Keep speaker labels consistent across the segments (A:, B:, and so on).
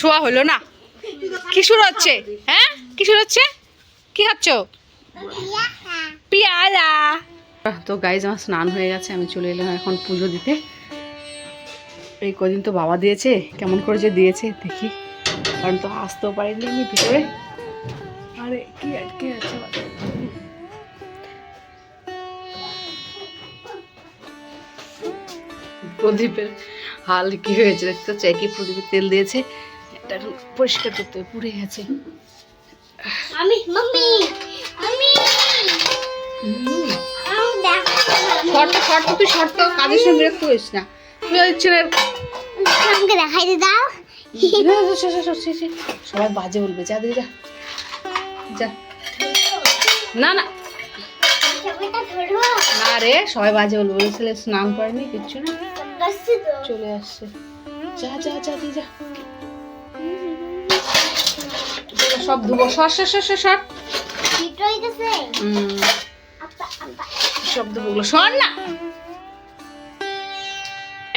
A: শোয়া হলো না। কি শুরু হচ্ছে হ্যাঁ? কি শুরু হচ্ছে? কি খাচ্ছ? পিয়ালা তো গাইজ আমার স্নান হয়ে গেছে, আমি চলে এলাম এখন পুজো দিতে। এই কদিন তো বাবা দিয়েছে, কেমন করে যে দিয়েছে, দেখি। কারণ তো আসতেও পারিনি আমি ভিতরে। আরে, কি আটকে আছে প্রদীপের হাল কি হয়েছে? দেখতে হচ্ছে একই প্রদীপের তেল দিয়েছে। এটা পরিষ্কার করতে পুড়ে গেছে।
B: আমি মাম্মি আমি
A: শর্ত শর্ত তুই শর্ত কাজের সঙ্গে বিরক্ত হইস না। তুই ওই ছেলের
B: আমাকে দেখাই দে দাও।
A: সবাই বাজে বলবে যা দিয়ে যা। যা। না না। না রে সবাই বাজে বলবে ওই ছেলে স্নান করেনি কিচ্ছু না। চলে আসছে। যা যা যা দিয়ে যা। সব ধুবো। সর সর সর সর সর। সব ধুবো সর না।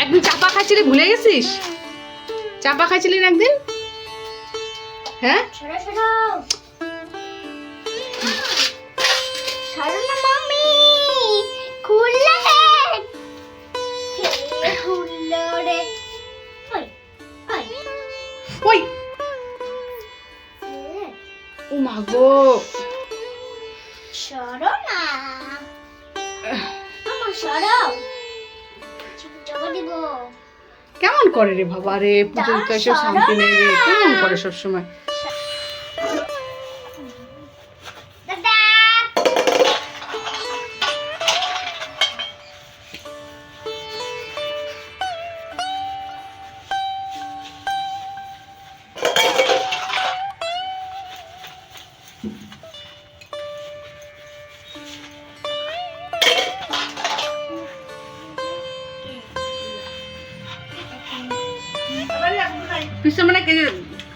A: একদিন চাপা খাচ্ছিলি ভুলে গেছিস? চাপা খাচ্ছিলি না একদিন? হ্যাঁ?
B: ছোট ছোট ছাড়ো না মাম্মি খুললে হে খুললো রে ওই ওই
A: ওই ও মা গো।
B: সরো না। আমার সরো।
A: কেমন করে রে বাবা রে? পুজো তো এসব শান্তি নেই রে। কেমন করে সবসময়? পিছনে মানে এই যে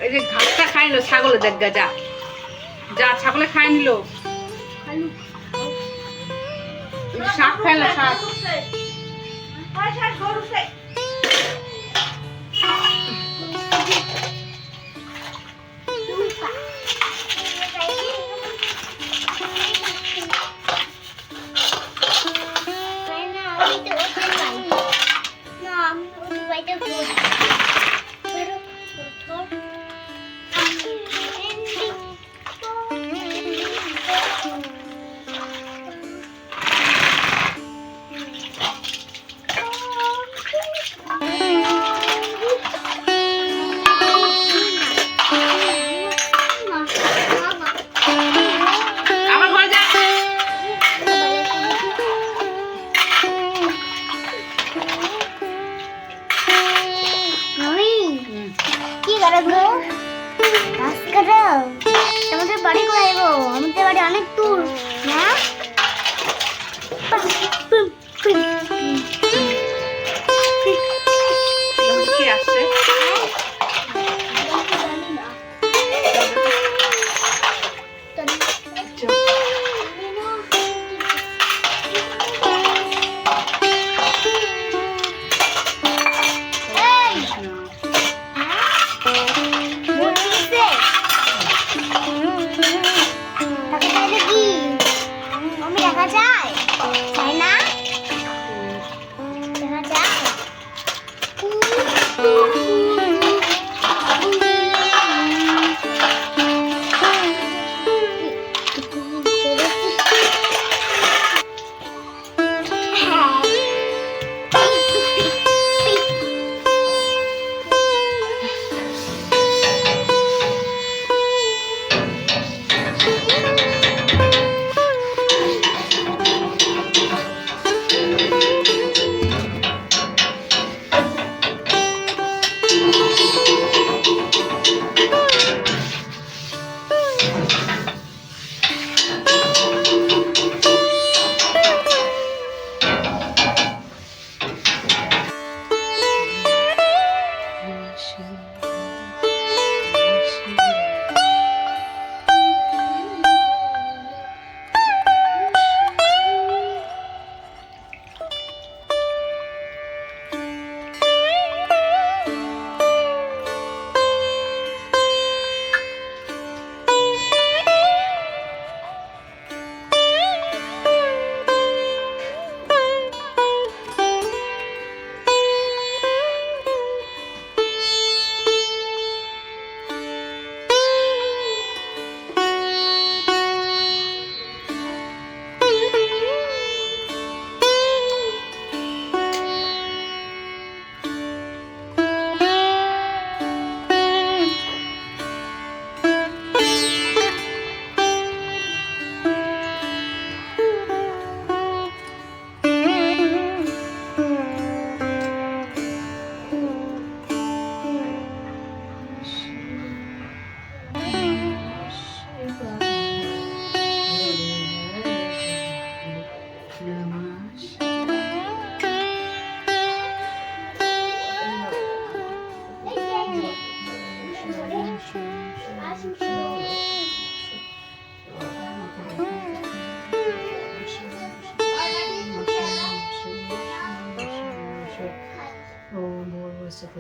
A: এই যে ঘাসটা খাই নিল ছাগলে গা, যা যা ছাগলে খাই নিল। শাক খাইলো শাক?
B: অনেক দূর।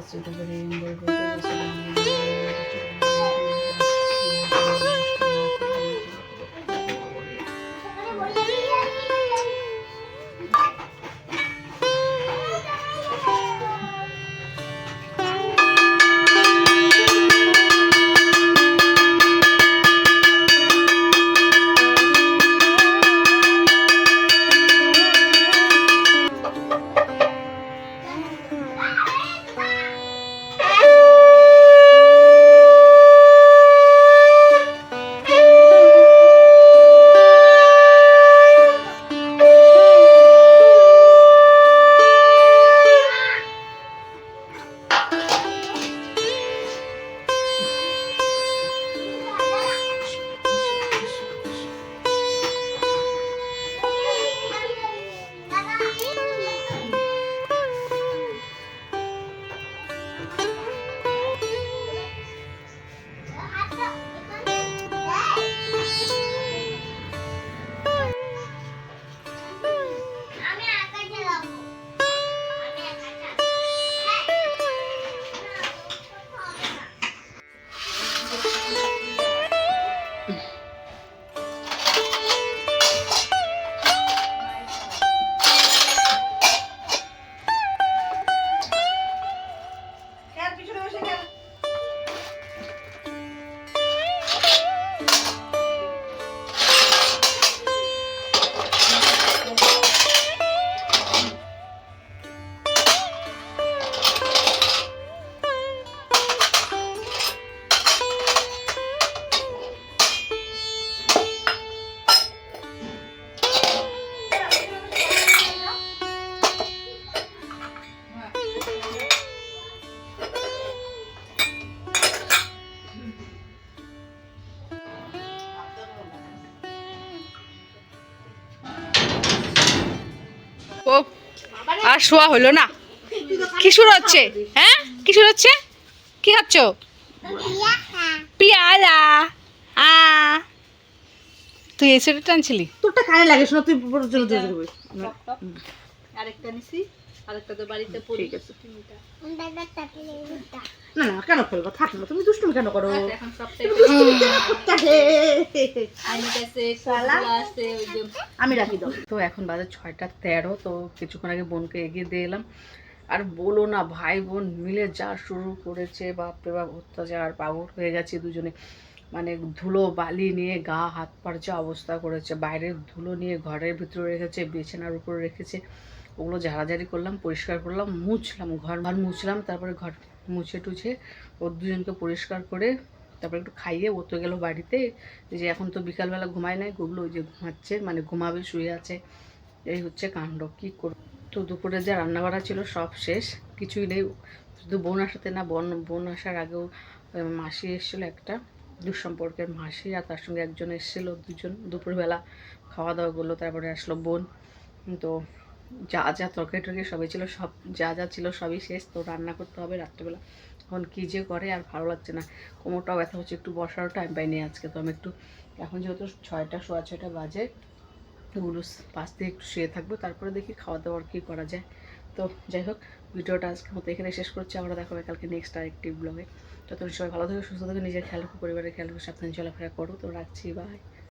B: আমি
A: শোয়া হলো না। কিশোর হচ্ছে? হ্যাঁ? কিশোর হচ্ছে? কি খাচ্ছ? পিয়ালা আ। তুই এই সেটা টানছিলি
C: তোরটা কানে লাগে শোনা তুই পুরো জোরে জোরে
D: আরেকটা নিছি। আরেকটা তো বাড়িতে
C: ঠিক আছে।
D: তিনটা।
B: দাদা তাপলে উঠা
C: না না কেন ফেলব থাক না তুমি দুষ্টুমি কেন করো?
D: এখন সবটাই
C: আমি রাখি দাও।
A: তো এখন বাজে ছয়টা তেরো তো কিছুক্ষণ আগে বোনকে এগিয়ে দিয়ে এলাম। আর বলো না ভাই বোন মিলে যা শুরু করেছে বাপরে বাপ অত্যাচার পাগল হয়ে গেছে দুজনে। মানে ধুলো বালি নিয়ে গা হাত পার যা অবস্থা করেছে, বাইরের ধুলো নিয়ে ঘরের ভিতরে রেখেছে, বিছানার উপরে রেখেছে, ওগুলো ঝাড়াঝাড়ি করলাম, পরিষ্কার করলাম, মুছলাম, ঘর ঘর মুছলাম, তারপরে ঘর মুছে টুছে ও দুজনকে পরিষ্কার করে তারপরে একটু খাইয়ে ও তো গেলো বাড়িতে যে এখন তো বিকালবেলা ঘুমায় নাই, গুগলো ওই যে ঘুমাচ্ছে মানে ঘুমাবে, শুয়ে আছে, এই হচ্ছে কাণ্ড, কী করব? তো দুপুরে যা রান্না বাড়া ছিল সব শেষ, কিছুই নেই, শুধু বোন আসাতে না, বোন বোন আসার আগেও মাসি এসেছিল একটা দুঃসম্পর্কের মাসি আর তার সঙ্গে একজন এসেছিল, দুজন দুপুরবেলা খাওয়া দাওয়া করল, তারপরে আসলো বোন। তো যা যা তরকারি টরকারি সবই ছিল, সব যা যা ছিল সবই শেষ। তো রান্না করতে হবে রাত্রেবেলা। এখন কী যে করে আর ভালো লাগছে না। কোমরটাও ব্যথা হচ্ছে, একটু বসারও টাইম পাইনি আজকে তো আমি একটু। এখন যেহেতু ছয়টা, সোয়া ছয়টা বাজে, ওগুলো পাশ দিয়ে একটু শুয়ে থাকব, তারপরে দেখি খাওয়া দাওয়ার কী করা যায়। তো যাই হোক, ভিডিওটা আজকে মতো এখানে শেষ করছি। আমরা দেখা হবে কালকে নেক্সট আরেকটি ব্লগে ততক্ষণ সবাই ভালো থাকবে সুস্থ থেকো, নিজের খেয়াল রাখো, পরিবারের খেয়াল রাখো, সাবধানে চলাফেরা করো। তো রাখছি বাই